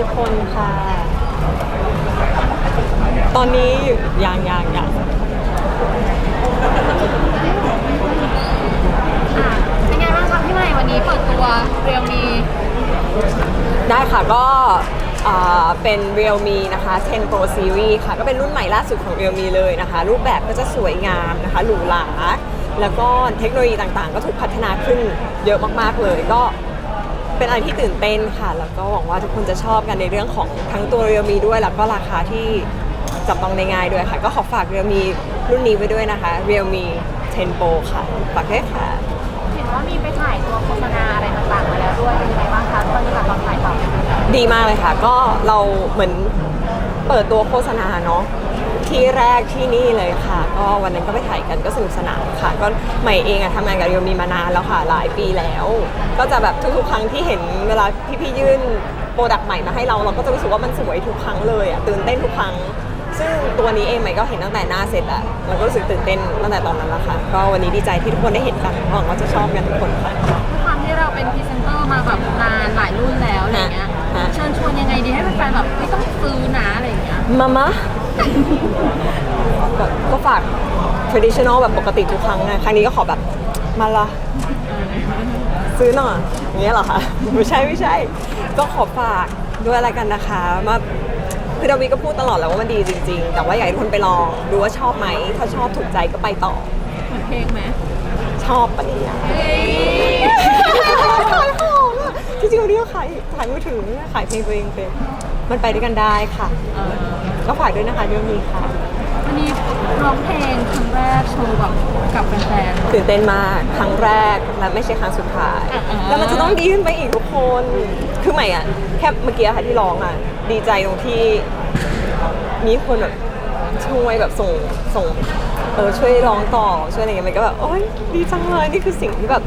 ทุกคนค่ะ ตอนนี้อยู่ยังยังยังอะเป็นไงบ้างคะพี่ใหม่วันนี้เปิดตัวเรียวมีได้ค่ะก็อ่าเป็น Realme นะคะ 10 Pro Series ค่ะ ก็เป็นรุ่นใหม่ล่าสุดของ Realme เลยนะคะ รูปแบบก็จะสวยงามนะคะหรูหราแล้วก็เทคโนโลยีต่างๆ ก็ถูกพัฒนาขึ้นเยอะมากๆเลย ก็ เป็นอะไรที่ตื่นเต้นค่ะ แล้วก็หวังว่าทุกคนจะชอบกันในเรื่องของทั้งตัว Realme ด้วย แล้วก็ราคาที่จับต้องได้ง่ายด้วยค่ะ ก็ขอฝาก Realme รุ่นนี้ไว้ด้วยนะคะ Realme 10 Pro ค่ะฝากด้วยค่ะ เห็นว่ามีไปถ่ายตัวโฆษณาอะไรต่างๆมาแล้วด้วยเป็นยังไงบ้างคะตอนนี้กับตอนถ่ายทำดีมากเลยค่ะ ก็เราเหมือนเปิดตัวโฆษณาเนาะ ที่แรกที่นี่เลยค่ะ ก็วันนั้นก็ไปถ่ายกันก็สนุกสนานค่ะ ก็ใหม่เองอะทำงานกับเรียวมีมานานแล้วค่ะหลายปีแล้ว ก็จะแบบทุกๆครั้งที่เห็นเวลาพี่ๆยื่นโปรดักต์ใหม่มาให้เราเราก็จะรู้สึกว่ามันสวยทุกครั้งเลยอะตื่นเต้นทุกครั้ง ซึ่งตัวนี้เองใหม่ก็เห็นตั้งแต่หน้าเสร็จอะเราก็รู้สึกตื่นเต้นตั้งแต่ตอนนั้นแล้วค่ะ ก็วันนี้ดีใจที่ทุกคนได้เห็นกันหวังว่าจะชอบกันทุกคนค่ะด้วยความที่เราเป็นพรีเซนเตอร์มาแบบนานหลายรุ่นแล้วอะไรเงี้ยฮะเชิญชวนยังไงดีให้แฟนๆแบบไม่ต้องซื้อนะอะไรอย่างเงี้ย มามา แบบก็ฝาก traditional แบบปกติทุกครั้งนะครั้งนี้ก็ขอแบบมาละซื้อหน่อยอย่างเงี้ยเหรอคะไม่ใช่ไม่ใช่ ก็ขอฝากด้วยอะไรกันนะคะ มาคือดาวีก็พูดตลอดแล้วว่ามันดีจริง ๆ แต่ว่าอยากให้ทุกคนไปลองดูว่าชอบไหม ถ้าชอบถูกใจก็ไปต่อ เหมือนเพลงไหมชอบปะเนี่ยเฮ้ยขายของอะจริงๆวันนี้ก็ขายขายมือถือขายเพลงตัวเองเป็น มันไปด้วยกันได้ค่ะเออก็ฝากด้วยนะคะเรื่องนี้ค่ะ วันนี้ร้องเพลงครั้งแรกโชว์แบบกับแฟน ตื่นเต้นมากครั้งแรกและไม่ใช่ครั้งสุดท้าย อ่าแล้วมันจะต้องดีขึ้นไปอีกทุกคน คือใหม่อะแค่เมื่อกี้ค่ะที่ร้องอะ ดีใจตรงที่มีคนแบบช่วยแบบส่งส่งเออช่วยร้องต่อช่วยอะไรเงี้ยมันก็แบบโอ๊ยดีจังเลยนี่คือสิ่งที่แบบ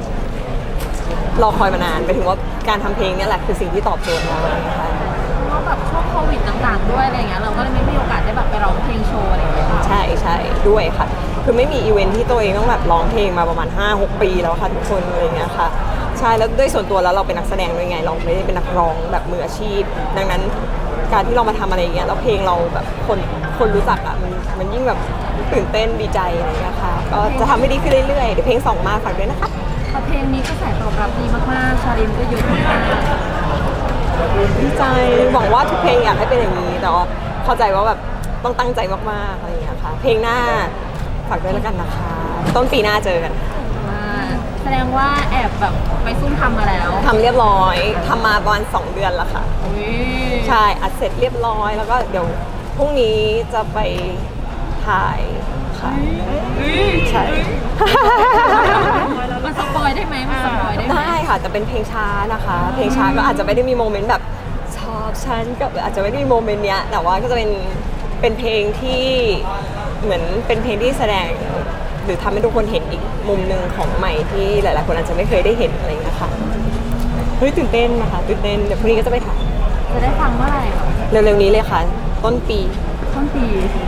รอคอยมานานไปถึงว่าการทำเพลงเนี่ยแหละคือสิ่งที่ตอบโจทย์เรานะคะๆเพ ราะว่าแบบช่วงโควิดต่างๆด้วยอะไรเงี้ยเราก็เลยไม่มีโอกาสได้แบบไปร้องเพลงโชว์อะไรอย่างเงี้ยค่ะ ใช่ใช่ด้วยค่ะ คือไม่มีอีเวนท์ที่ตัวเองต้องแบบร้องเพลงมาประมาณ 5-6 ปีแล้วค่ะทุกคนอะไรเงี้ยค่ะ ใช่แล้วด้วยส่วนตัวแล้วเราเป็นนักแสดงด้วยไงเราไม่ได้เป็นนักร้องแบบมืออาชีพ ดังนั้นการที่เรามาทำอะไรอย่างเงี้ยแล้วเพลงเราแบบคนคนรู้จักอะมันมันยิ่งแบบตื่นเต้นดีใจอะไรเงี้ยค่ะ ก็จะทำให้ดีขึ้นเรื่อยๆเดี๋ยวเพลงสองมาฝากด้วยนะคะพอเพลงนี้ก็สายตอบรับดีมากๆ ชาลินก็เยอะมาก ดีใจหวังว่าทุกเพลงอยากให้เป็นอย่างนี้ แต่ว่าเข้าใจว่าแบบต้องตั้งใจมากๆอะไรอย่างเงี้ยค่ะ เพลงหน้าฝากด้วยแล้วกันนะคะ ต้นปีหน้าเจอกันว่าแสดงว่าแอบแบบไปซุ่มทำมาแล้วทำเรียบร้อยทำมาประมาณ2เดือนแล้วค่ะอุ๊ยใช่อัดเสร็จเรียบร้อยแล้วก็เดี๋ยวพรุ่งนี้จะไปถ่าย ค่ะใช่มันสปอยได้ไหมมันสปอยได้ไหมได้ค่ะ แต่เป็นเพลงช้านะคะ เพลงช้าก็อาจจะไม่ได้มีโมเมนต์แบบชอบฉันก็อาจจะไม่ได้มีโมเมนต์เนี้ยแต่ว่าก็จะเป็นเป็นเพลงที่เหมือนเป็นเพลงที่แสดง หรือทำให้ทุกคนเห็นอีกมุมหนึ่งของใหม่ที่หลาย ๆ คนอาจจะไม่เคยได้เห็นอะไรอย่างเงี้ยค่ะเฮ้ยตื่นเต้นนะคะตื่นเต้นเดี๋ยวพรุ่งนี้ก็จะไปถ่ายจะได้ฟังเมื่อไหร่เร็ว ๆ นี้เลยค่ะ ต้นปี ต้นปี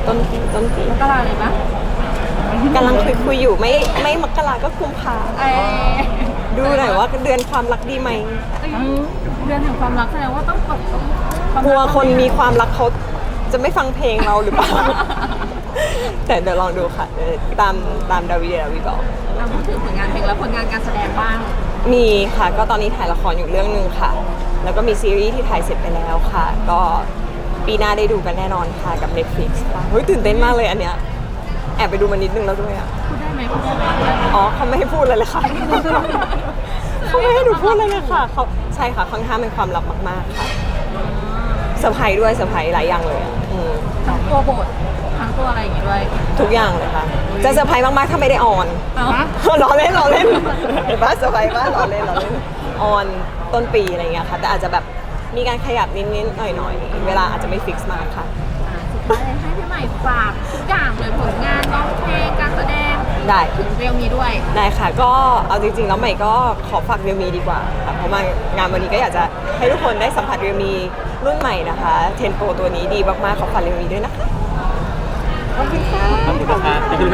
ต้นปีต้นปีมกราเลยปะกำลังคุยคุยๆอยู่ไม่ไม่มกราก็กุมภาเอ้ยดูหน่อยว่าเดือนความรักดีไหมเอ้ยเดือนแห่งความรักแสดงว่าต้องแบบความกลัวรัคนมีความรักเขาจะไม่ฟังเพลงเราหรือเปล่า แต่เดี๋ยวลองดูค่ะเดี๋ยวตามตามดาวีดาวีบอกเราพูดถึงผลงานเพลงแล้วผลงานการแสดงบ้าง มีค่ะก็ตอนนี้ถ่ายละครอยู่เรื่องหนึ่งค่ะ แล้วก็มีซีรีส์ที่ถ่ายเสร็จไปแล้วค่ะ ก็ ปีหน้าได้ดูกันแน่นอนค่ะกับ Netflix ค่ะเฮ้ยตื่นเต้นมากเลยอันเนี้ยแอบไปดูมานิดนึงแล้วด้วยอะพูดได้ไหมพูดได้ไหมพูดได้ไหมอ๋อเขาไม่ให้พูดเลยเลยค่ะ เขาไม่ให้หนูพูดเลยเลยค่ะเขาใช่ค่ะค่อนข้างเป็นความลับมากๆค่ะเซอร์ไพรส์ด้วยเซอร์ไพรส์หลายอย่างเลยอะอืมทั้งตัวบททั้งตัวอะไรอย่างงี้ด้วยทุกอย่างเลยค่ะ จะเซอร์ไพรส์มากๆถ้าไม่ได้ออน เอ้าล้อเล่นล้อเล่นเห็นปะเซอร์ไพรส์ปะล้อเล่นล้อเล่นออนต้นปีอะไรเงี้ยค่ะ แต่อาจจะแบบ มีการขยับนิดๆหน่อยๆ เวลาอาจจะไม่ฟิกซ์มากค่ะ อ่าสุดท้ายเลยให้พี่ใหม่ฝากทุกอย่างเลยผลงานร้องเพลงการแสดงได้ ถึงเรียวมีด้วย ได้ค่ะก็เอาจริงๆแล้วใหม่ก็ขอฝากเรียมีดีกว่าค่ะเพราะมางานวันนี้ก็อยากจะให้ทุกคนได้สัมผัสเรียมีรุ่นใหม่นะคะเทนโปตัวนี้ดีมากๆขอฝากเรียมีด้วยนะคะ ขอบคุณค่ะ ขอบคุณครับ